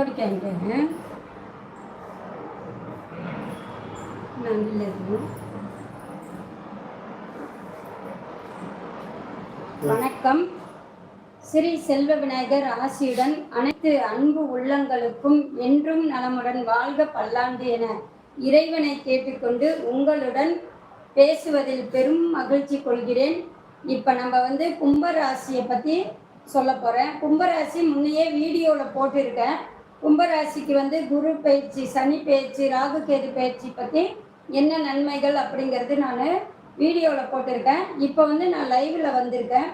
Okay நல்லது. வணக்கம். ஸ்ரீ செல்வ விநாயகர் ஆசியுடன் அனைத்து அன்பு உள்ளங்களுக்கும் என்றும் நலமுடன் வாழ்க பல்லாண்டு என இறைவனை கேட்டுக்கொண்டு உங்களுடன் பேசுவதில் பெரும் மகிழ்ச்சி கொள்கிறேன். இப்போ நம்ம வந்து கும்பராசியை பற்றி சொல்ல போகிறேன் கும்பராசி முன்னையே வீடியோவில் போட்டிருக்கேன். கும்பராசிக்கு வந்து குரு பயிற்சி சனி பயிற்சி ராகு கேது பயிற்சி பற்றி என்ன நன்மைகள் அப்படிங்கிறது நான் வீடியோவில் போட்டிருக்கேன். இப்போ வந்து நான் லைவில் வந்திருக்கேன்.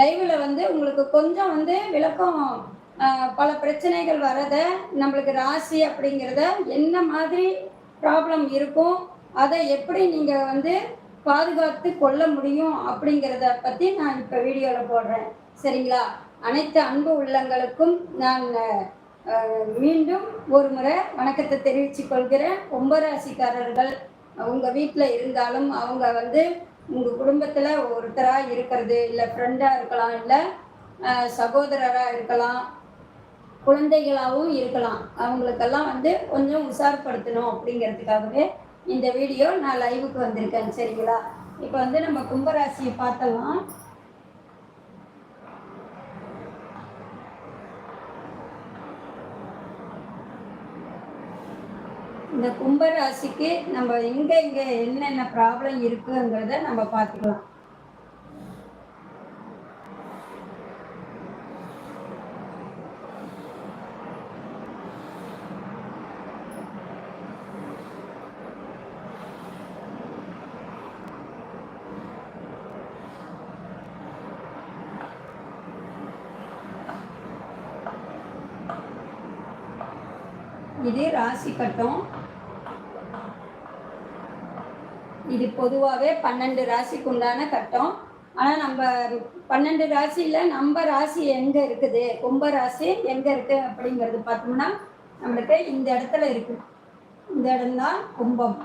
லைவில் வந்து உங்களுக்கு கொஞ்சம் வந்து விளக்கம் பல பிரச்சனைகள் வரத நம்மளுக்கு ராசி அப்படிங்கிறத என்ன மாதிரி ப்ராப்ளம் இருக்கும் அதை எப்படி நீங்கள் வந்து பாதுகாத்து கொள்ள முடியும் அப்படிங்கிறத பற்றி நான் இப்போ வீடியோவில் போடுறேன். சரிங்களா? அனைத்து அன்பு உள்ளங்களுக்கும் நான் மீண்டும் ஒரு முறை வணக்கத்தை தெரிவித்து கொள்கிறேன். கும்பராசிக்காரர்கள் உங்கள் வீட்டில் இருந்தாலும் அவங்க வந்து உங்கள் குடும்பத்தில் ஒருத்தராக இருக்கிறது இல்லை ஃப்ரெண்டாக இருக்கலாம் இல்லை சகோதரராக இருக்கலாம் குழந்தைகளாகவும் இருக்கலாம். அவங்களுக்கெல்லாம் வந்து கொஞ்சம் உஷார்படுத்தணும் அப்படிங்கிறதுக்காகவே இந்த வீடியோ நான் லைவுக்கு வந்திருக்கேன் சரிங்களா? இப்போ வந்து நம்ம கும்பராசியை பார்த்தலாம் இந்த கும்பராசிக்கு நம்ம எங்க எங்க என்னென்ன ப்ராப்ளம் இருக்குங்கிறத நம்ம பார்த்துக்கலாம். இது ராசி கட்டம். இது பொதுவாகவே பன்னெண்டு ராசிக்கு உண்டான கட்டம். ஆனால் நம்ம பன்னெண்டு ராசியில் நம்ம ராசி எங்கே இருக்குது? கும்ப ராசி எங்கே இருக்குது அப்படிங்கிறது பார்த்தோம்னா நம்மளுக்கு இந்த இடத்துல இருக்கு. இந்த இடம்தான் கும்பம்.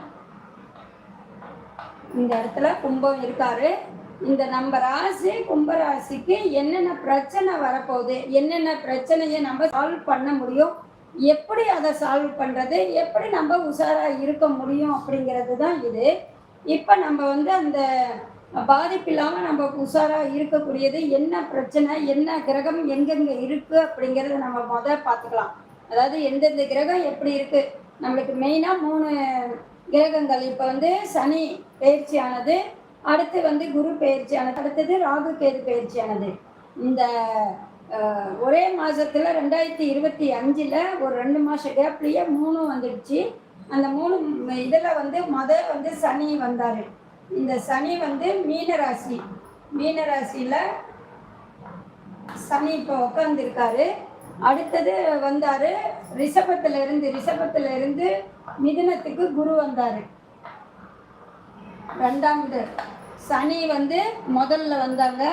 இந்த இடத்துல கும்பம் இருக்காரு. இந்த நம்ம ராசி கும்பராசிக்கு என்னென்ன பிரச்சனை வரப்போகுது? என்னென்ன பிரச்சனையை நம்ம சால்வ் பண்ண முடியும்? எப்படி அதை சால்வ் பண்ணுறது எப்படி நம்ம உஷாராக இருக்க முடியும் அப்படிங்கிறது தான் இது. இப்போ நம்ம வந்து அந்த பாதிப்பு இல்லாமல் நம்ம உஷாராக இருக்கக்கூடியது என்ன பிரச்சனை என்ன கிரகம் எங்கெங்கே இருக்குது அப்படிங்கிறத நம்ம முதல் பார்த்துக்கலாம். அதாவது எந்தெந்த கிரகம் எப்படி இருக்குது நம்மளுக்கு மெயினாக மூணு கிரகங்கள். இப்போ வந்து சனி பயிற்சியானது அடுத்து வந்து குரு பயிற்சியானது அடுத்தது ராகு கேது பயிற்சியானது. இந்த ஒரே மாதத்தில் ரெண்டாயிரத்தி இருபத்தி அஞ்சில் ஒரு ரெண்டு மாத கேப்லேயே மூணும் வந்துடுச்சு. அந்த மூணு இதில் வந்து முதல் வந்து சனி வந்தார். இந்த சனி வந்து மீனராசி. மீனராசியில் சனி இப்போ உட்காந்துருக்காரு அடுத்தது வந்தார் ரிஷபத்தில் இருந்து. ரிஷபத்தில் இருந்து மிதுனத்துக்கு குரு வந்தார். ரெண்டாவது சனி வந்து முதல்ல வந்தாங்க.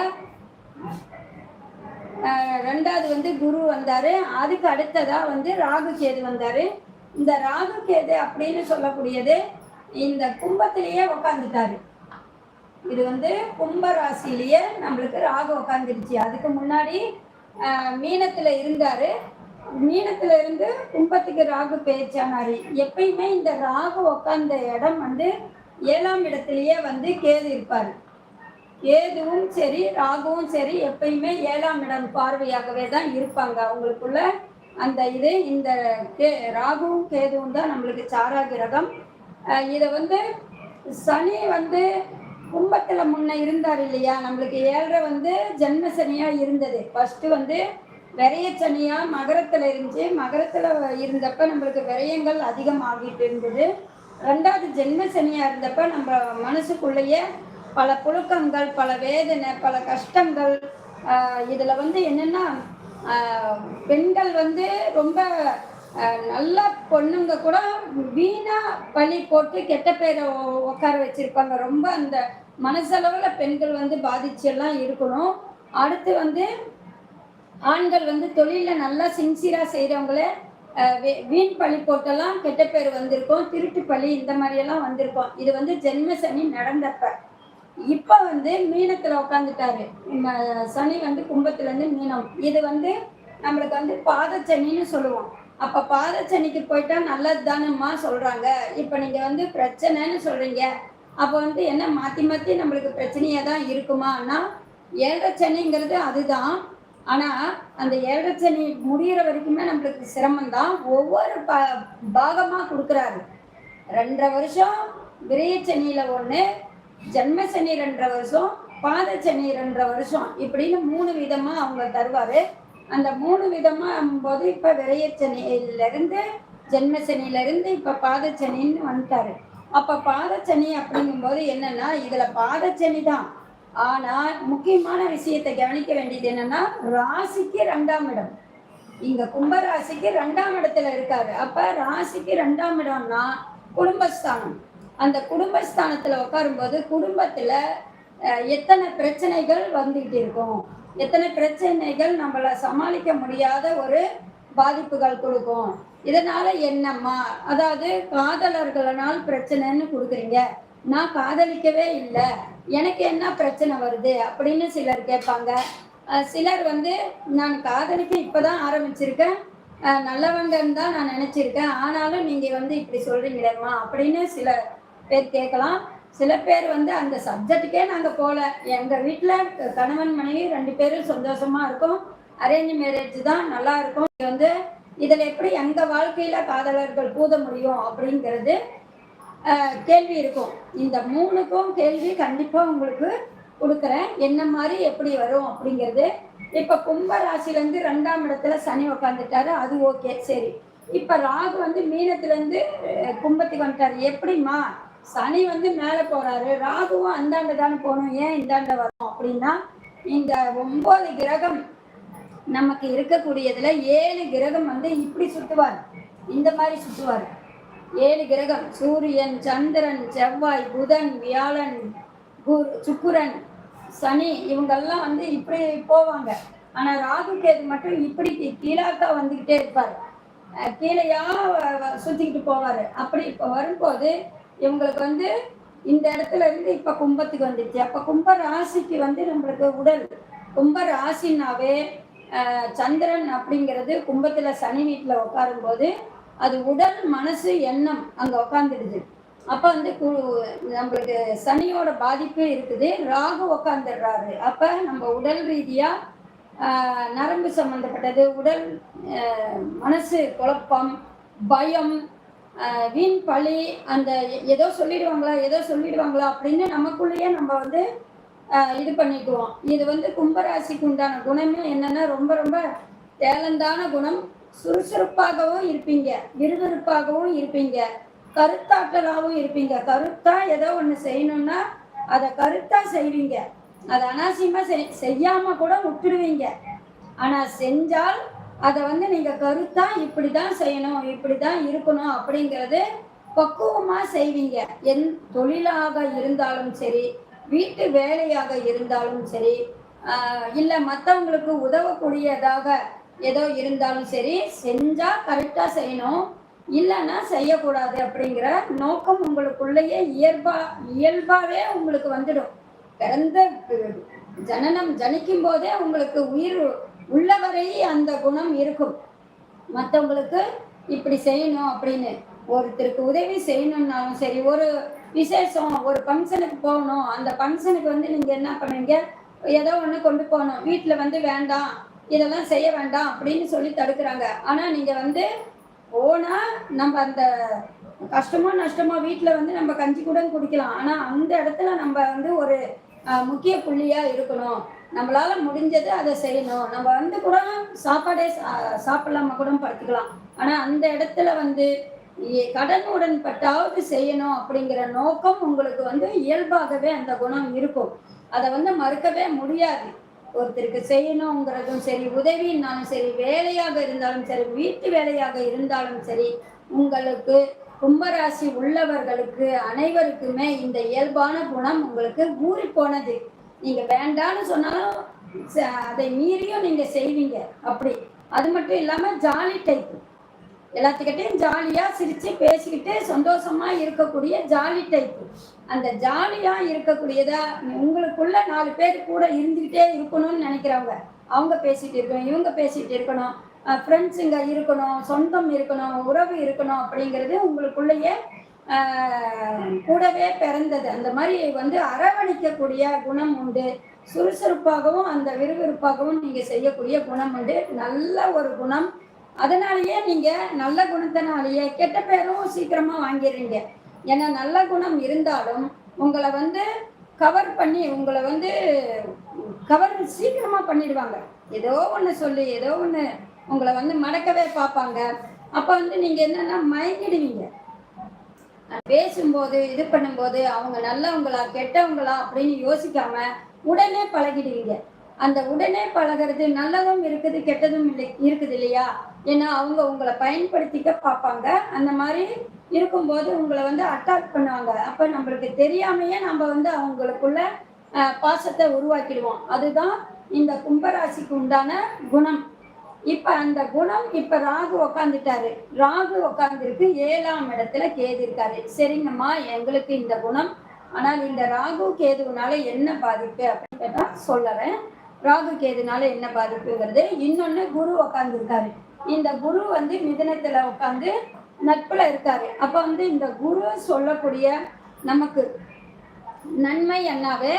ரெண்டாவது வந்து குரு வந்தார். அதுக்கு அடுத்ததாக வந்து ராகு கேது வந்தார். இந்த ராகு கேது அப்படின்னு சொல்லக்கூடியது இந்த கும்பத்திலேயே உக்காந்துட்டாரு. இது வந்து கும்ப ராசிலேயே நம்மளுக்கு ராகு உக்காந்துருச்சு. அதுக்கு முன்னாடி மீனத்தில் மீனத்துல இருந்தாரு. மீனத்துல இருந்து கும்பத்துக்கு ராகு பேச்சானாரு எப்பயுமே இந்த ராகு உக்காந்த இடம் வந்து ஏழாம் இடத்துலயே வந்து கேது இருப்பார். கேதுவும் சரி ராகுவும் சரி எப்பயுமே ஏழாம் இடம் பார்வையாகவே தான் இருப்பாங்க. அவங்களுக்குள்ள அந்த இது இந்த கே ராகுவும் கேதுவும் தான் நம்மளுக்கு சாரா கிரகம் இதை வந்து சனி வந்து கும்பத்தில் முன்ன இருந்தார் இல்லையா? நம்மளுக்கு ஏழரை வந்து ஜென்ம சனியாக இருந்தது. ஃபஸ்ட்டு வந்து விரைய சனியாக மகரத்தில் இருந்துச்சு. மகரத்தில் இருந்தப்ப நம்மளுக்கு விரயங்கள் அதிகமாகிட்டு இருந்தது. ரெண்டாவது ஜென்ம சனியாக இருந்தப்ப நம்ம மனசுக்குள்ளேயே பல புழுக்கங்கள் பல வேதனை பல கஷ்டங்கள் இதில் வந்து என்னென்னா பெண்கள் வந்து ரொம்ப நல்ல பொண்ணுங்க கூட வீணா பழி போட்டு கெட்ட பேரை உட்கார வச்சிருப்பாங்க. ரொம்ப அந்த மனசளவில் பெண்கள் வந்து பாதிச்செல்லாம் இருக்கணும். அடுத்து வந்து ஆண்கள் வந்து தொழிலில் நல்லா சின்சியராக செய்கிறவங்கள வீண் பழி போட்டெல்லாம் கெட்ட பேர் வந்திருக்கும். திருட்டு பழி இந்த மாதிரியெல்லாம் வந்திருக்கும். இது வந்து ஜென்மசனி நடந்தப்போ நடந்தப்ப. இப்போ வந்து மீனத்தில் உட்காந்துட்டாரு சனி வந்து கும்பத்துலேருந்து மீனம். இது வந்து நம்மளுக்கு வந்து பாதச்சனின்னு சொல்லுவோம். அப்ப பாதச்சனிக்கு போயிட்டா நல்லது தானேம்மா சொல்றாங்க. இப்ப நீங்க வந்து பிரச்சனைன்னு சொல்றீங்க. அப்ப வந்து என்ன மாத்தி மாத்தி நம்மளுக்கு பிரச்சனையாக தான் இருக்குமானா ஏழச்சனிங்கிறது அதுதான். ஆனா அந்த ஏழச்சனி முடிகிற முடியிற வரைக்குமே நம்மளுக்கு சிரமம் தான் ஒவ்வொரு ப பாகமா கொடுக்குறாரு. ரெண்டரை வருஷம் விரயச்சனியில ஒண்ணு ஜென்மசனி ரெண்டரை வருஷம் பாதச்சனி ரெண்டரை வருஷம் இப்படின்னு மூணு விதமா அவங்க தருவாரு. அந்த மூணு விதமா போது இப்ப விரைய இருந்து ஜென்மசனில இருந்து இப்ப பாதச்சனின்னு வந்துட்டாரு. அப்ப பாதச்சனி அப்படிங்கும்போது என்னன்னா இதுல பாதச்சனி தான். ஆனா முக்கியமான விஷயத்தை கவனிக்க வேண்டியது என்னன்னா ராசிக்கு ரெண்டாம் இடம். இங்க கும்பராசிக்கு ரெண்டாம் இடத்துல இருக்காரு. அப்ப ராசிக்கு ரெண்டாம் இடம்னா குடும்பஸ்தானம். அந்த குடும்பஸ்தானத்தில் உட்காரும்போது குடும்பத்தில் எத்தனை பிரச்சனைகள் வந்துகிட்டு இருக்கும்? எத்தனை பிரச்சனைகள் நம்மளை சமாளிக்க முடியாத ஒரு பாதிப்புகள் கொடுக்கும்? இதனால என்னம்மா? அதாவது காதலர்களால் பிரச்சனைன்னு கொடுக்குறீங்க. நான் காதலிக்கவே இல்லை. எனக்கு என்ன பிரச்சனை வருது? அப்படின்னு சிலர் கேட்பாங்க. சிலர் வந்து நான் காதலிக்க இப்பதான் ஆரம்பிச்சிருக்கேன். நல்லவங்கன்னு தான் நான் நினச்சிருக்கேன். ஆனாலும் நீங்கள் வந்து இப்படி சொல்கிறீங்களேம்மா அப்படின்னு சிலர் பேர் கேட்கலாம். சில பேர் வந்து அந்த சப்ஜெக்ட்டுக்கே நாங்கள் போகல எங்கள் வீட்டில் கணவன் மனைவி ரெண்டு பேரும் சந்தோஷமாக இருக்கும். அரேஞ்ச் மேரேஜ் தான் நல்லா இருக்கும். இது வந்து இதில் எப்படி எங்கள் வாழ்க்கையில் காதலர்கள் பூத முடியும் அப்படிங்கிறது கேள்வி இருக்கும். இந்த மூணுக்கும் கேள்வி கண்டிப்பாக உங்களுக்கு கொடுக்குறேன். என்ன மாதிரி எப்படி வரும் அப்படிங்கிறது. இப்போ கும்ப ராசிலேருந்து ரெண்டாம் இடத்துல சனி உட்காந்துட்டாரு அது ஓகே சரி. இப்போ ராகு வந்து மீனத்துலேருந்து கும்பத்துக்கு வந்துட்டாரு. எப்படிம்மா? சனி வந்து மேல போறாரு. ராகுவும் அந்தாண்ட தானே போகணும். ஏன் இந்தாண்ட வரும் அப்படின்னா இந்த ஒன்பது கிரகம் நமக்கு இருக்கக்கூடியதுல ஏழு கிரகம் வந்து இப்படி சுத்துவார். இந்த மாதிரி சுத்துவார். ஏழு கிரகம் சூரியன் சந்திரன் செவ்வாய் புதன் வியாழன் குரு சுக்குரன் சனி இவங்கெல்லாம் வந்து இப்படி போவாங்க. ஆனா ராகு கேது மட்டும் இப்படி கீழாக்கா வந்துகிட்டே இருப்பார். அஹ் கீழையா வ- சுத்திக்கிட்டு போவாரு. அப்படி இப்போ வரும்போது இவங்களுக்கு வந்து இந்த இடத்துல இருந்து இப்ப கும்பத்துக்கு வந்துச்சு. அப்ப கும்ப ராசிக்கு வந்து நம்மளுக்கு உடல். கும்ப ராசினாவே சந்திரன் அப்படிங்கிறது கும்பத்துல சனி வீட்டுல உட்காரும் போது அது உடல் மனசு எண்ணம் அங்க உட்காந்துடுது அப்ப வந்து கு- நம்மளுக்கு சனியோட பாதிப்பு இருக்குது. ராகு உட்காந்துடுறாரு அப்ப நம்ம உடல் ரீதியா நரம்பு சம்பந்தப்பட்டது உடல் மனசு குழப்பம் பயம் வீண் பழி அந்த ஏதோ சொல்லிடுவாங்களா ஏதோ சொல்லிடுவாங்களா அப்படின்னு நமக்குள்ளேயே நம்ம வந்து இது பண்ணிக்குவோம். இது வந்து கும்பராசிக்கு உண்டான குணமே என்னன்னா ரொம்ப ரொம்ப தேலந்தான குணம். சுறுசுறுப்பாகவும் இருப்பீங்க. விறுவிறுப்பாகவும் இருப்பீங்க. கருத்தாற்றலாகவும் இருப்பீங்க. கருத்தா ஏதோ ஒன்று செய்யணும்னா அதை கருத்தா செய்வீங்க. அதை அனாவசியமா செய்யாம கூட விட்டுடுவீங்க ஆனா செஞ்சால் அதை வந்து நீங்க கருத்தா இப்படிதான் செய்யணும் இப்படி தான் இருக்கணும் அப்படிங்கிறது பக்குவமாக செய்வீங்க. என் தொழிலாக இருந்தாலும் சரி வீட்டு வேலையாக இருந்தாலும் சரி இல்லை மற்றவங்களுக்கு உதவக்கூடியதாக ஏதோ இருந்தாலும் சரி செஞ்சால் கரெக்டாக செய்யணும் இல்லைன்னா செய்யக்கூடாது அப்படிங்கிற நோக்கம் உங்களுக்குள்ளேயே இயல்பா இயல்பாகவே உங்களுக்கு வந்துடும். பிறந்த ஜனனம் ஜனிக்கும் போதே உங்களுக்கு உயிர் உள்ளவரை அந்த குணம் இருக்கும். மற்றவங்களுக்கு இப்படி செய்யணும் அப்படின்னு ஒருத்தருக்கு உதவி செய்யணும்னாலும் சரி ஒரு விசேஷம் ஒரு ஃபங்க்ஷனுக்கு போகணும். அந்த ஃபங்க்ஷனுக்கு வந்து நீங்கள் என்ன பண்ணுவீங்க? ஏதோ ஒன்று கொண்டு போகணும். வீட்டில் வந்து வேண்டாம் இதெல்லாம் செய்ய வேண்டாம் அப்படின்னு சொல்லி தடுக்கிறாங்க. ஆனால் நீங்கள் வந்து போனால் நம்ம அந்த கஷ்டமோ நஷ்டமோ வீட்டில் வந்து நம்ம கஞ்சி கூட குடிக்கலாம். ஆனால் அந்த இடத்துல நம்ம வந்து ஒரு முக்கிய புள்ளியாக இருக்கணும். நம்மளால முடிஞ்சது அதை செய்யணும். நம்ம வந்து கூட சாப்பாடே சா- கூட படுத்துக்கலாம். ஆனா அந்த இடத்துல வந்து கடன் உடன்பட்டாவது செய்யணும் அப்படிங்கிற நோக்கம் உங்களுக்கு வந்து இயல்பாகவே அந்த குணம் இருக்கும். அதை வந்து மறுக்கவே முடியாது. ஒருத்தருக்கு செய்யணுங்கிறதும் சரி உதவினாலும் சரி வேலையாக இருந்தாலும் சரி வீட்டு வேலையாக இருந்தாலும் சரி உங்களுக்கு கும்பராசி உள்ளவர்களுக்கு அனைவருக்குமே இந்த இயல்பான குணம் உங்களுக்கு ஊறி போனது நீங்க வேண்டான்னு சொன்னாலும் ச- அதை மீறியும் நீங்க செய்வீங்க. அப்படி. அது மட்டும் இல்லாம ஜாலி டைப் எல்லாத்துக்கிட்டையும் ஜாலியா சிரிச்சு பேசிக்கிட்டு சந்தோஷமா இருக்கக்கூடிய ஜாலி டைப் அந்த ஜாலியா இருக்கக்கூடியதா உங்களுக்குள்ள நாலு பேர் கூட இருந்துகிட்டே இருக்கணும்னு நினைக்கிறவங்க அவங்க பேசிட்டு இருக்கணும் இவங்க பேசிட்டு இருக்கணும் ஃப்ரெண்ட்ஸுங்க இருக்கணும் சொந்தம் இருக்கணும் உறவு இருக்கணும் அப்படிங்கிறது உங்களுக்குள்ளேயே கூடவே பிறந்தது. அந்த மாதிரி வந்து அரவணைக்கக்கூடிய குணம் உண்டு. சுறுசுறுப்பாகவும் அந்த விறுவிறுப்பாகவும் நீங்க செய்யக்கூடிய குணம் உண்டு. நல்ல ஒரு குணம். அதனாலேயே நீங்க நல்ல குணத்தினாலேயே கெட்ட பேரும் சீக்கிரமா வாங்கிடுறீங்க. ஏன்னா நல்ல குணம் இருந்தாலும் உங்களை வந்து கவர் பண்ணி உங்களை வந்து கவர் சீக்கிரமா பண்ணிடுவாங்க. ஏதோ ஒன்று சொல்லி ஏதோ ஒன்று உங்களை வந்து மடக்கவே பார்ப்பாங்க. அப்போ வந்து நீங்கள் என்னென்னா மயங்கிடுவீங்க. பேசும்போது இது பண்ணும்போது அவங்க நல்லவங்களா கெட்டவங்களா அப்படின்னு யோசிக்காம உடனே பழகிடுவீங்க. அந்த உடனே பழகிறது நல்லதும் இருக்குது கெட்டதும் இல்லை இருக்குது இல்லையா? ஏன்னா அவங்க உங்களை பயன்படுத்திக்க பார்ப்பாங்க. அந்த மாதிரி இருக்கும்போது உங்களை வந்து அட்டாக் பண்ணுவாங்க. அப்ப நம்மளுக்கு தெரியாமையே நம்ம வந்து அவங்களுக்குள்ள பாசத்தை உருவாக்கிடுவோம். அதுதான் இந்த கும்பராசிக்கு உண்டான குணம். இப்ப அந்த குணம் இப்ப ராகு உக்காந்துட்டாரு. ராகு உக்காந்துருக்கு ஏழாம் இடத்துல கேது இருக்காரு. சரிங்கம்மா எங்களுக்கு இந்த குணம். ஆனால் இந்த ராகு கேதுனால என்ன பாதிப்பு அப்படின்னு கேட்டா ராகு கேதுனால என்ன பாதிப்புங்கிறது இன்னொன்னு குரு உக்காந்துருக்காரு. இந்த குரு வந்து மிதனத்துல உட்காந்து நட்புல இருக்காரு. அப்ப வந்து இந்த குரு சொல்லக்கூடிய நமக்கு நன்மை என்னாவே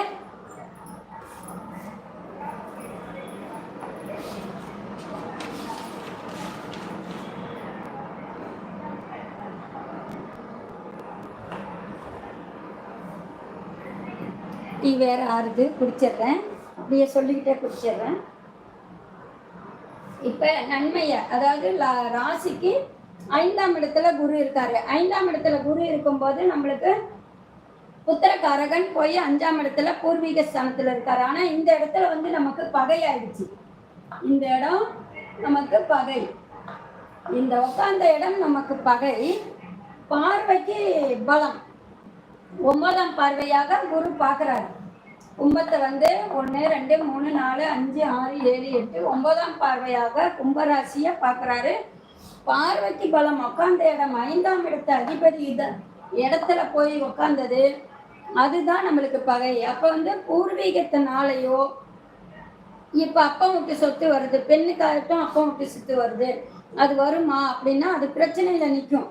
டீ வேற ஆறுது குடிச்சிடுறேன் அப்படியே சொல்லிக்கிட்டே குடிச்சிடுறேன் இப்போ நன்மையை அதாவது லா- ராசிக்கு ஐந்தாம் இடத்துல குரு இருக்காரு. ஐந்தாம் இடத்துல குரு இருக்கும்போது நம்மளுக்கு புத்திரக்காரகன் போய் அஞ்சாம் இடத்துல பூர்வீக ஸ்தானத்தில் இருக்காரு. ஆனால் இந்த இடத்துல வந்து நமக்கு பகை ஆயிடுச்சு இந்த இடம் நமக்கு பகை. இந்த உட்கார்ந்த இடம் நமக்கு பகை. பார்வைக்கு பலம். ஒன்பதாம் பார்வையாக குரு பார்க்குறாரு. கும்பத்தை வந்து ஒன்று ரெண்டு மூணு நாலு அஞ்சு ஆறு ஏழு எட்டு ஒன்பதாம் பார்வையாக கும்பராசியை பார்க்குறாரு. பார்வதி பலம் உட்காந்த இடம் ஐந்தாம் இடத்த அதிபதி இத இடத்துல போய் உட்காந்தது அதுதான் நம்மளுக்கு பகை. அப்போ வந்து பூர்வீகத்தினாலேயோ இப்போ அப்பா விட்டு சொத்து வருது பெண்ணுக்காகட்டும் அப்பா விட்டு சொத்து வருது. அது வருமா அப்படின்னா அது பிரச்சனையில் நிற்கும்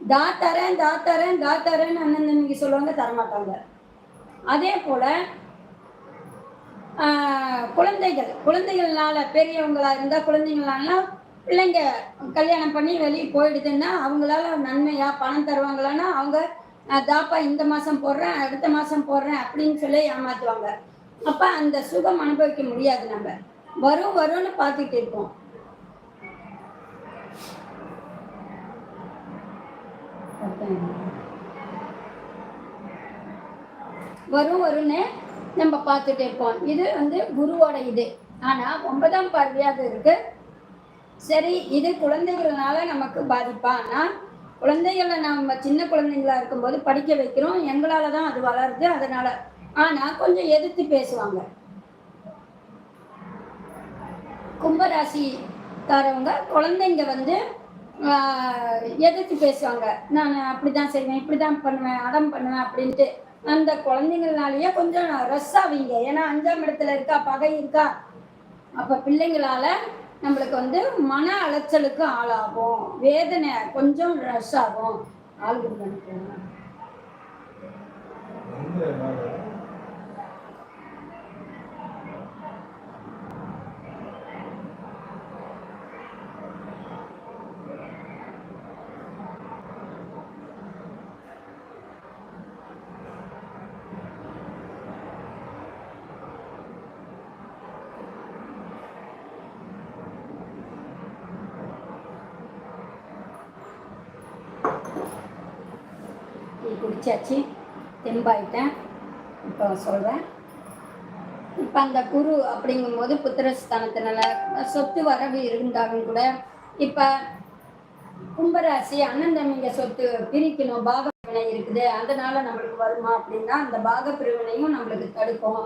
தா தரேன் தா தரேன் தா தரேன்னு அண்ணன் தம்பிக்கு சொல்லுவாங்க தரமாட்டாங்க. அதே போல குழந்தைகள் குழந்தைகள்னால பெரியவங்களா இருந்தா குழந்தைங்களால பிள்ளைங்க கல்யாணம் பண்ணி வெளியே போயிடுதுன்னா அவங்களால நன்மையா பணம் தருவாங்களான்னா அவங்க தாப்பா இந்த மாசம் போடுறேன் அடுத்த மாசம் போடுறேன் அப்படின்னு சொல்லி ஏமாத்துவாங்க. அப்ப அந்த சுகம் அனுபவிக்க முடியாது நம்ம. வரும் வரும்னு பார்த்துட்டு இருப்போம். வரும் வரும்னு நம்ம பார்த்துட்டு இருப்போம். இது வந்து குருவோட இது. ஆனா ஒன்பதாம் பார்வையாக இருக்கு. சரி இது குழந்தைகள்னால நமக்கு பாதிப்பா? ஆனால் குழந்தைகளை நம்ம சின்ன குழந்தைங்களா இருக்கும்போது படிக்க வைக்கிறோம். எங்களால தான் அது வளருது அதனால. ஆனா கொஞ்சம் எதிர்த்து பேசுவாங்க. கும்பராசிக்காரவங்க குழந்தைங்க வந்து எதிர்த்து பேசுவாங்க? நான் அப்படிதான் செய்வேன் இப்படிதான் பண்ணுவேன் அடம் பண்ணுவேன் அப்படின்ட்டு. அந்த குழந்தைங்களாலேயே கொஞ்சம் ரஸ் ஆவீங்க ஏன்னா அஞ்சாம் இடத்துல இருக்கா பகை இருக்கா? அப்ப பிள்ளைங்களால நம்மளுக்கு வந்து மன அலைச்சலுக்கு ஆளாகும். வேதனை கொஞ்சம் ரஷ் ஆகும். ஆளுக்கு குடித்தாச்சு தெம்பாயிட்டேன். இப்போ சொல்கிறேன் இப்போ அந்த குரு அப்படிங்கும்போது புத்திரஸ்தானத்தினால சொத்து வரவு இருந்தாலும் கூட இப்போ கும்பராசி அண்ணன் தம்பிங்க சொத்து பிரிக்கணும் பாக பிரிவினை இருக்குது. அதனால நம்மளுக்கு வருமா அப்படின்னா அந்த பாக பிரிவினையும் நம்மளுக்கு தடுக்கும்.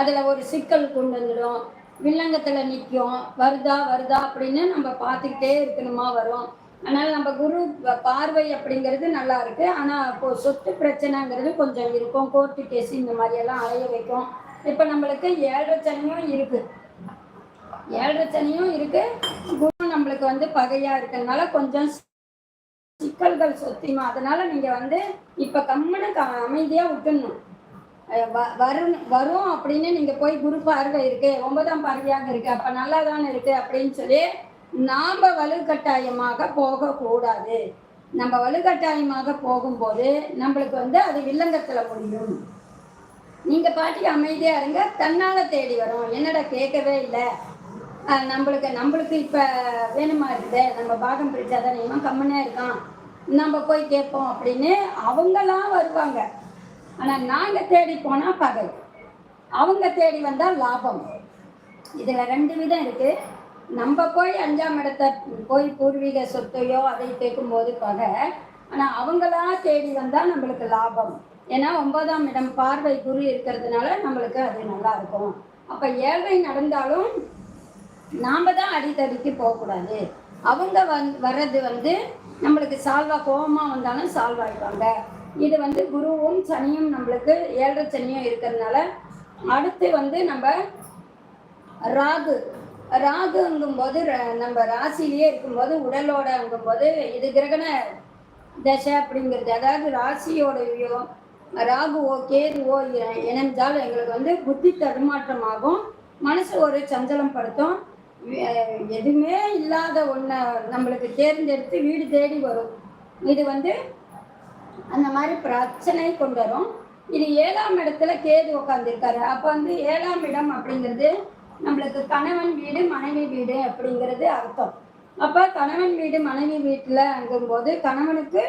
அதில் ஒரு சிக்கல் கொண்டு வந்துடும். வில்லங்கத்தில் நிற்கும் வருதா வருதா அப்படின்னு நம்ம பார்த்துக்கிட்டே இருக்கணுமா வரும். அதனால நம்ம குரு பார்வை அப்படிங்கிறது நல்லா இருக்கு. ஆனால் இப்போ சொத்து பிரச்சனைங்கிறது கொஞ்சம் இருக்கும். கோர்ட்டு கேஸ் இந்த மாதிரி எல்லாம் அலைய வைக்கும். இப்போ நம்மளுக்கு ஏழரை சனியும் இருக்கு. ஏழரை சனியும் இருக்கு. குரு நம்மளுக்கு வந்து பகையா இருக்கிறதுனால கொஞ்சம் சிக்கல்கள் சொத்திமா. அதனால நீங்க வந்து இப்ப கம்முன்னு க- அமைதியா விட்டுணும் வ- வரும் வரும் அப்படின்னு நீங்க போய் குரு பார்வை இருக்கு. ஒன்பதாம் பார்வையாக இருக்கு. அப்ப நல்லா தானே இருக்கு அப்படின்னு சொல்லி நாம் வலுக்கட்டாயமாக போகக்கூடாது. நம்ம வலுக்கட்டாயமாக போகும்போது நம்மளுக்கு வந்து அது வில்லங்கத்தில் முடியும். நீங்கள் பாட்டுக்கு அமைதியாக இருங்க தன்னால தேடி வரும். என்னடா கேட்கவே இல்லை. நம்மளுக்கு நம்மளுக்கு இப்போ வேணுமா இருக்குது? நம்ம பாகம் பிரிச்சாதான் இவன் கம்முனே இருக்கான். நம்ம போய் கேட்போம் அப்படின்னு அவங்களாம் வருவாங்க. ஆனால் நாங்கள் தேடி போனால் பகல். அவங்க தேடி வந்தால் லாபம். இதில் ரெண்டு விதம் இருக்குது நம்ம போய் அஞ்சாம் இடத்தை போய் பூர்வீக சொத்தையோ அதை கேட்கும் போது பகை ஆனால் அவங்களா தேடி வந்தால் நம்மளுக்கு லாபம். ஏன்னா ஒன்பதாம் இடம் பார்வை குரு இருக்கிறதுனால நம்மளுக்கு அது நல்லா இருக்கும். அப்போ ஏழை நடந்தாலும் நாம் தான் அடித்தடிக்கு போகக்கூடாது. அவங்க வந் வர்றது வந்து நம்மளுக்கு சால்வா கோபமாக வந்தாலும் சால்வ் ஆகிடுவாங்க இது வந்து குருவும் சனியும் நம்மளுக்கு ஏழரை சனியும் இருக்கிறதுனால அடுத்து வந்து நம்ம ராகு ராகுங்கும்போது ர- நம்ம ராசிலேயே இருக்கும்போது உடலோடங்கும்போது இது கிரகண தசை அப்படிங்கிறது. அதாவது ராசியோடையோ ராகுவோ கேதுவோ இ- எங்களுக்கு வந்து புத்தி தடுமாற்றமாகும். மனசு ஒரு சஞ்சலம் படுத்தும். எதுவுமே இல்லாத ஒன்றை நம்மளுக்கு தேர்ந்தெடுத்து வீடு தேடி வரும். இது வந்து அந்த மாதிரி பிரச்சனை கொண்டு வரும். இது ஏழாம் இடத்துல கேது உட்காந்துருக்காரு அப்போ வந்து ஏழாம் இடம் அப்படிங்கிறது நம்மளுக்கு கணவன் வீடு மனைவி வீடு அப்படிங்கிறது அர்த்தம். அப்போ கணவன் வீடு மனைவி வீட்டில் அங்கும்போது கணவனுக்கு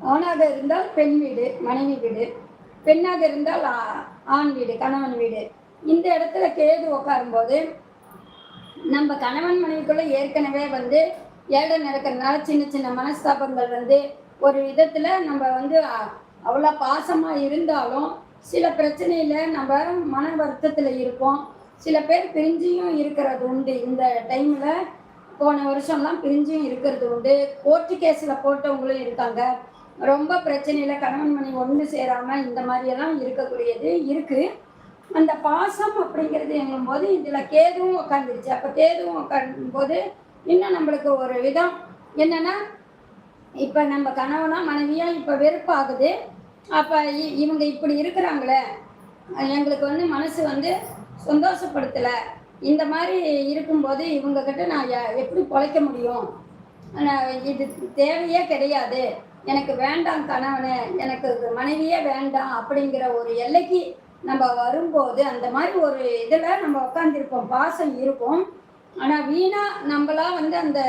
ஆணாக இருந்தால் பெண் வீடு மனைவி வீடு. பெண்ணாக இருந்தால் ஆ- ஆண் வீடு கணவன் வீடு. இந்த இடத்துல கேது உட்காரும்போது நம்ம கணவன் மனைவிக்குள்ளே ஏற்கனவே வந்து ஏழை நடக்கிறதுனால சின்ன சின்ன மனஸ்தாபங்கள் வந்து ஒரு விதத்தில் நம்ம வந்து அவ்வளோ பாசமாக இருந்தாலும் சில பிரச்சனையில் நம்ம மன வருத்தத்தில் இருப்போம். சில பேர் பிரிஞ்சியும் இருக்கிறது உண்டு. இந்த டைம்ல போன வருஷம்லாம் பிரிஞ்சியும் இருக்கிறது உண்டு. கோர்ட்டு கேஸில் போட்டவங்களும் இருக்காங்க. ரொம்ப பிரச்சனையில் கணவன் மணி ஒன்று சேராமல் இந்த மாதிரியெல்லாம் இருக்கக்கூடியது இருக்குது அந்த பாசம் அப்படிங்கிறது எங்கும்போது இதில் கேதுவும் உட்காந்துருச்சு அப்போ கேதுவும் உட்காரும் போது இன்னும் நம்மளுக்கு ஒரு விதம் என்னென்னா இப்போ நம்ம கணவனா மனைவியாக இப்போ வெறுப்பாகுது. அப்போ இ- இவங்க இப்படி இருக்கிறாங்களே எங்களுக்கு வந்து மனசு வந்து சந்தோஷப்படுத்தல. இந்த மாதிரி இருக்கும்போது இவங்க கிட்ட நான் எப்படி பொழைக்க முடியும்? இது தேவையே கிடையாது. எனக்கு வேண்டாம் கணவனே எனக்கு மனைவியே வேண்டாம் அப்படிங்கிற ஒரு எல்லைக்கு நம்ம வரும்போது அந்த மாதிரி ஒரு இதில் நம்ம உட்காந்துருப்போம் பாசம் இருக்கும். ஆனால் வீணாக நம்மளா வந்து அந்த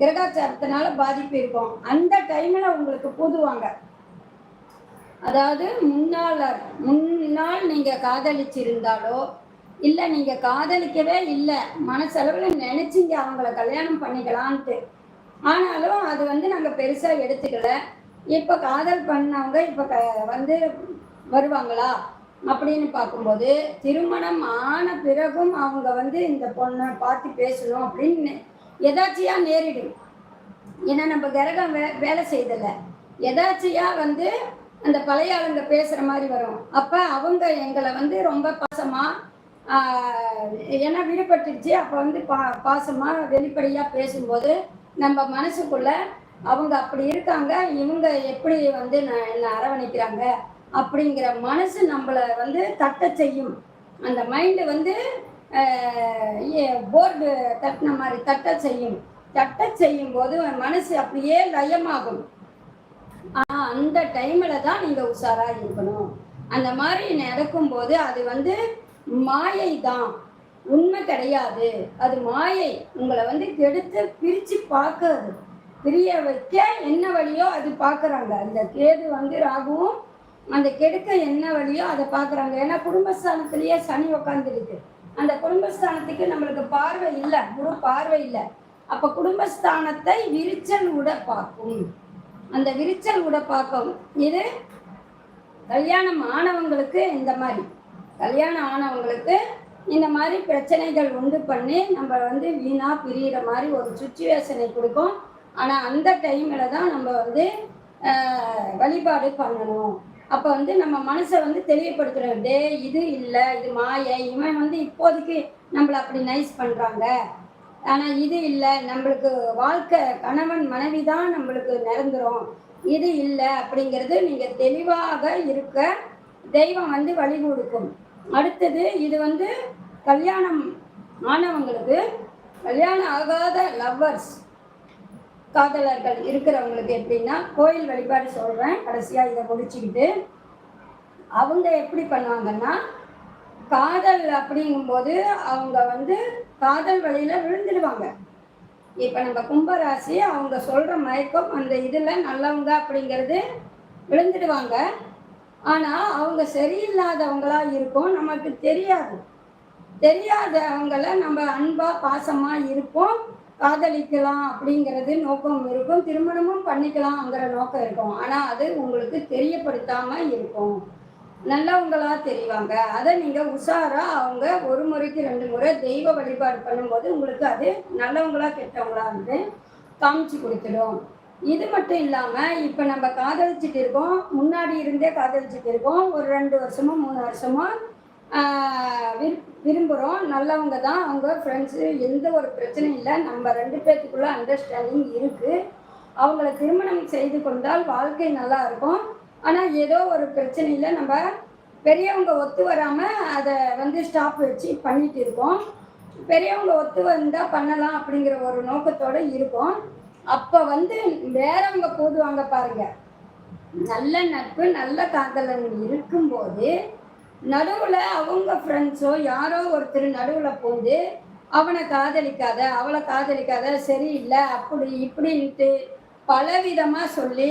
கிரகாச்சாரத்தினால பாதிப்பு இருக்கும். அந்த டைமில் உங்களுக்கு பூதுவாங்க. அதாவது முன்னால் முன்னால் நீங்கள் காதலிச்சிருந்தாலோ இல்லை நீங்கள் காதலிக்கவே இல்லை. மனசளவில் நினச்சிங்க அவங்கள கல்யாணம் பண்ணிக்கலான்ட்டு. ஆனாலும் அது வந்து நாங்கள் பெருசாக எடுத்துக்கல. இப்போ காதல் பண்ணவங்க இப்போ க வந்து வருவாங்களா? அப்படின்னு பார்க்கும்போது திருமணம் ஆன பிறகும் அவங்க வந்து இந்த பொண்ணை பார்த்து பேசணும் அப்படின்னு எதாச்சியா நேரிடும். ஏன்னா நம்ம கிரகம் வே வேலை செய்தலை. எதாச்சியா வந்து அந்த பழைய ஆளுங்க பேசுகிற மாதிரி வரும். அப்போ அவங்க எங்களை வந்து ரொம்ப பாசமாக ஏன்னா விடுபட்டுடுச்சு அப்போ வந்து பா பாசமாக வெளிப்படையாக பேசும்போது நம்ம மனசுக்குள்ள அவங்க அப்படி இருக்காங்க இவங்க எப்படி வந்து நான் என்னை அரவணைக்கிறாங்க அப்படிங்கிற மனசு நம்மளை வந்து தட்ட செய்யும். அந்த மைண்டு வந்து போர்டு தட்டின மாதிரி தட்ட செய்யும். தட்ட செய்யும் போது மனசு அப்படியே லயமாகும். அந்த டைமில் தான் நீங்கள் உஷாராக இருக்கணும். அந்த மாதிரி நடக்கும்போது அது வந்து மாயை தான் உண்மை கிடையாது. அது மாயை உங்களை வந்து கெடுத்து பிரித்து பார்க்காது. பிரிய வைக்க என்ன வழியோ அது பார்க்குறாங்க. அந்த கேது வந்து ராகுவும் அந்த கெடுக்க என்ன வழியோ அதை பார்க்குறாங்க. ஏன்னா குடும்பஸ்தானத்திலேயே சனி உக்காந்துருக்கு. அந்த குடும்பஸ்தானத்துக்கு நம்மளுக்கு பார்வை இல்லை. குரு பார்வை இல்லை. அப்போ குடும்பஸ்தானத்தை விரிச்சல் உட பார்க்கும். அந்த விரிச்சல் உட பார்க்கும். இது கல்யாணம் ஆனவங்களுக்கு இந்த மாதிரி. கல்யாணம் ஆனவங்களுக்கு இந்த மாதிரி பிரச்சனைகள் உண்டு பண்ணி நம்ம வந்து வீணாக பிரியிற மாதிரி ஒரு சுச்சுவேஷனை கொடுக்கும். ஆனால் அந்த டைமில் தான் நம்ம வந்து வழிபாடு பண்ணணும். அப்போ வந்து நம்ம மனசை வந்து தெளிவுபடுத்துகிறோம் டே இது இல்லை இது மாயை. இவன் வந்து இப்போதைக்கு நம்மளை அப்படி நைஸ் பண்ணுறாங்க ஆனால் இது இல்லை. நம்மளுக்கு வாழ்க்கை கணவன் மனைவி தான் நம்மளுக்கு நிரந்தரும். இது இல்லை அப்படிங்கிறது நீங்கள் தெளிவாக இருக்க தெய்வம் வந்து வழி கொடுக்கும் அடுத்தது இது வந்து கல்யாணம் ஆனவங்களுக்கு கல்யாணம் ஆகாத லவ்வர்ஸ் காதலர்கள் இருக்கிறவங்களுக்கு எப்படின்னா கோயில் வழிபாடு சொல்கிறேன் கடைசியாக இதை முடிச்சுக்கிட்டு அவங்க எப்படி பண்ணுவாங்கன்னா காதல் அப்படிங்கும்போது அவங்க வந்து காதல் வழியில் விழுந்துடுவாங்க. இப்போ நம்ம கும்பராசி அவங்க சொல்கிற மயக்கம் அந்த இதில் நல்லவங்க அப்படிங்கிறது விழுந்துடுவாங்க. ஆனால் அவங்க சரியில்லாதவங்களா இருக்கும் நமக்கு தெரியாது. தெரியாதவங்கள நம்ம அன்பாக பாசமாக இருப்போம். காதலிக்கலாம் அப்படிங்கிறது நோக்கம் இருக்கும். திருமணமும் பண்ணிக்கலாம்ங்கிற நோக்கம் இருக்கும். ஆனால் அது உங்களுக்கு தெரியப்படுத்தாமல் இருக்கும். நல்லவங்களா தெரிவாங்க. அதை நீங்கள் உஷாரா அவங்க ஒரு முறைக்கு ரெண்டு முறை தெய்வ வழிபாடு பண்ணும்போது உங்களுக்கு அது நல்லவங்களா கெட்டவங்களா வந்து காமிச்சு கொடுத்துடும். இது மட்டும் இல்லாமல் இப்போ நம்ம காதலிச்சுட்டு இருக்கோம். முன்னாடி இருந்தே காதலிச்சுட்டு இருக்கோம். ஒரு ரெண்டு வருஷமோ மூணு வருஷமோ விரு விரும்புகிறோம் நல்லவங்க தான். அவங்க ஃப்ரெண்ட்ஸு எந்த ஒரு பிரச்சனையும் இல்லை. நம்ம ரெண்டு பேர்த்துக்குள்ளே அண்டர்ஸ்டாண்டிங் இருக்குது அவங்கள திருமணம் செய்து கொண்டால் வாழ்க்கை நல்லா இருக்கும். ஆனால் ஏதோ ஒரு பிரச்சனையில் நம்ம பெரியவங்க ஒத்து வராமல் அதை வந்து ஸ்டாப் வச்சு பண்ணிட்டு இருக்கோம். பெரியவங்க ஒத்து வந்தால் பண்ணலாம் அப்படிங்கிற ஒரு நோக்கத்தோடு இருக்கும் அப்போ வந்து வேறவங்க போதுவாங்க பாருங்க. நல்ல நட்பு நல்ல காதலன் இருக்கும்போது நடுவில் அவங்க ஃப்ரெண்ட்ஸோ யாரோ ஒருத்தர் நடுவில் போந்து அவனை காதலிக்காத அவளை காதலிக்காத சரியில்லை அப்படி இப்படின்ட்டு பலவிதமாக சொல்லி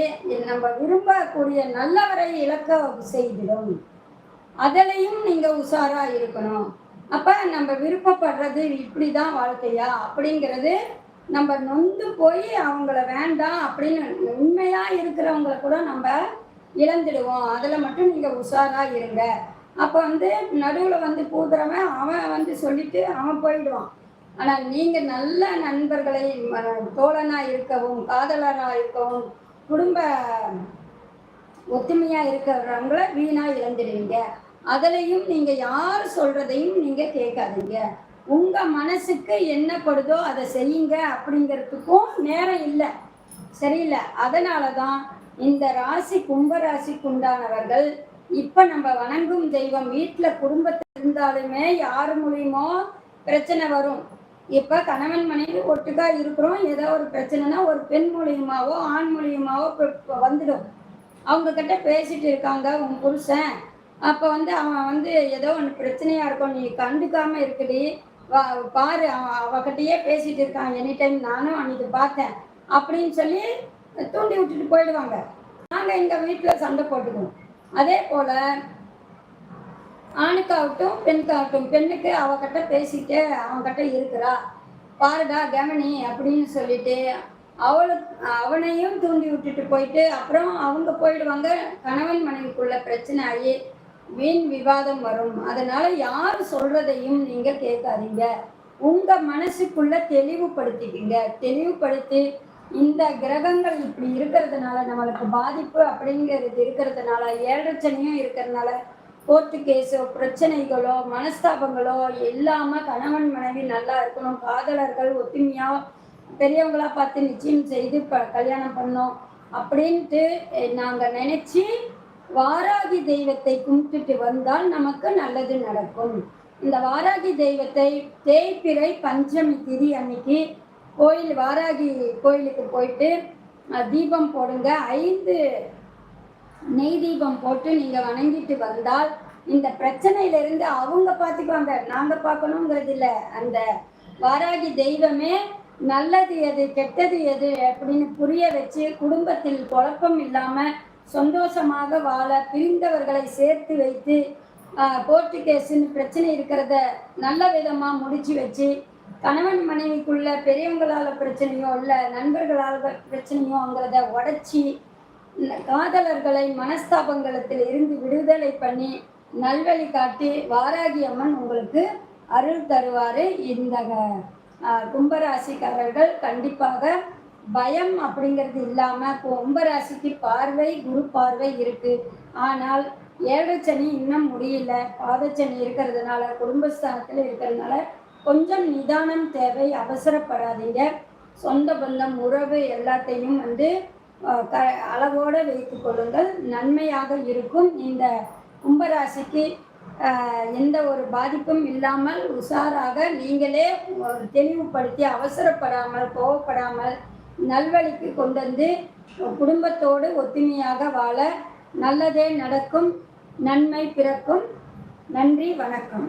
நம்ம விரும்பக்கூடிய நல்லவரை இழக்க செய்திடும். அதிலையும் நீங்கள் உஷாராக இருக்கணும். அப்போ நம்ம விருப்பப்படுறது இப்படி தான் வாழ்க்கையா? அப்படிங்கிறது நம்ம நொந்து போய் அவங்கள வேண்டாம் அப்படின்னு உண்மையாக இருக்கிறவங்கள கூட நம்ம இழந்துடுவோம். அதில் மட்டும் நீங்கள் உஷாராக இருங்க. அப்போ வந்து நடுவில் வந்து பூதுறவன் அவன் வந்து சொல்லிட்டு அவன் போயிடுவான். ஆனால் நீங்கள் நல்ல நண்பர்களை தோழனாக இருக்கவும் காதலராக இருக்கவும் குடும்ப ஒத்துமையாக இருக்கிறவங்கள வீணாக இழந்துடுவீங்க. அதுலேயும் நீங்கள் யார் சொல்கிறதையும் நீங்கள் கேட்காதீங்க. உங்கள் மனசுக்கு என்ன படுதோ அதை செய்யுங்க அப்படிங்கிறதுக்கும் நேரம் இல்லை. சரியில்லை? அதனால தான் இந்த ராசி கும்பராசிக்கு உண்டானவர்கள் இப்போ நம்ம வணங்கும் தெய்வம் வீட்டில் குடும்பத்தில் இருந்தாலுமே யார் மூலியமோ பிரச்சனை வரும். இப்போ கணவன் மனைவி ஒட்டுக்கா இருக்கிறோம். ஏதோ ஒரு பிரச்சனைனா ஒரு பெண் மூலியமாவோ ஆண் மூலியமாவோ வந்துடும். அவங்க கிட்ட பேசிட்டு இருக்காங்க உன் புருஷன். அப்போ வந்து அவன் வந்து ஏதோ ஒன்று பிரச்சனையாக இருக்கும் நீ கண்டுக்காம இருக்குடி. பாரு அவன் அவகிட்டயே பேசிட்டு இருக்கான் எனி டைம் நானும் அன்னைக்கு பார்த்தேன். அப்படின்னு சொல்லி தூண்டி விட்டுட்டு போயிடுவாங்க. நாங்கள் எங்கள் வீட்டில் சண்டை போட்டுக்குவோம். அதே போல் ஆணுக்காகட்டும் பெண்காகட்டும் பெண்ணுக்கு அவகிட்ட பேசிட்டு அவன்கிட்ட இருக்கிறா. பாருடா கவனி அப்படின்னு சொல்லிட்டு அவளுக்கு அவனையும் தூண்டி விட்டுட்டு போயிட்டு அப்புறம் அவங்க போயிடுவாங்க. கணவன் மனைவிக்குள்ள பிரச்சனை ஆகி வீண் விவாதம் வரும். அதனால யார் சொல்றதையும் நீங்க கேட்காதீங்க. உங்க மனசுக்குள்ள தெளிவுபடுத்திக்கிங்க. தெளிவுபடுத்தி இந்த கிரகங்கள் இப்படி இருக்கிறதுனால நம்மளுக்கு பாதிப்பு அப்படிங்கிறது இருக்கிறதுனால ஏழச்சனையும் இருக்கிறதுனால கோர்ட்டு கேஸோ பிரச்சனைகளோ மனஸ்தாபங்களோ இல்லாமல் கணவன் மனைவி நல்லா இருக்கணும் காதலர்கள் ஒத்துமையாக பெரியவங்களா பார்த்து நிச்சயம் செய்து ப கல்யாணம் பண்ணோம் அப்படின்ட்டு நாங்கள் நினச்சி வாராகி தெய்வத்தை கும்பிட்டுட்டு வந்தால் நமக்கு நல்லது நடக்கும். இந்த வாராகி தெய்வத்தை தேய்பிறை பஞ்சமி திதி அன்னைக்கு கோயில் வாராகி கோயிலுக்கு போயிட்டு தீபம் போடுங்க. ஐந்து நெய் தீபம் போட்டு நீங்கள் வணங்கிட்டு வந்தால் இந்த பிரச்சனையிலிருந்து அவங்க பார்த்துக்குவாங்க. நாங்கள் பார்க்கணுங்கிறது இல்லை அந்த வாராகி தெய்வமே நல்லது எது கெட்டது எது அப்படின்னு புரிய வச்சு குடும்பத்தில் குழப்பம் இல்லாமல் சந்தோஷமாக வாழ பிரிந்தவர்களை சேர்த்து வைத்து கோர்ட்டு கேஸுன்னு பிரச்சனை இருக்கிறத நல்ல விதமாக முடிச்சு வச்சு கணவன் மனைவிக்குள்ள பெரியவங்களால் பிரச்சனையோ இல்லை நண்பர்களால் பிரச்சனையோங்கிறத உடச்சி காதலர்களை மனஸ்தாபங்களத்தில் இருந்து விடுதலை பண்ணி நல்வழி காட்டி வாராகி அம்மன் உங்களுக்கு அருள் தருவார். இந்த கும்பராசிக்காரர்கள் கண்டிப்பாக பயம் அப்படிங்கிறது இல்லாமல் இப்போ கும்பராசிக்கு பார்வை குரு பார்வை இருக்கு. ஆனால் ஏழச்சனி இன்னும் முடியல. பாதச்சனி இருக்கிறதுனால குடும்பஸ்தானத்தில் இருக்கிறதுனால கொஞ்சம் நிதானம் தேவை. அவசரப்படாதீங்க. சொந்த பந்தம் உறவு எல்லாத்தையும் வந்து க அளவோடு வைத்து கொள்ளுங்கள். நன்மையாக இருக்கும். இந்த கும்பராசிக்கு எந்த ஒரு பாதிப்பும் இல்லாமல் உஷாராக நீங்களே தெளிவுபடுத்தி அவசரப்படாமல் கோவப்படாமல் நல்வழிக்கு கொண்டு வந்து குடும்பத்தோடு ஒத்துமையாக வாழ நல்லதே நடக்கும் நன்மை பிறக்கும். நன்றி வணக்கம்.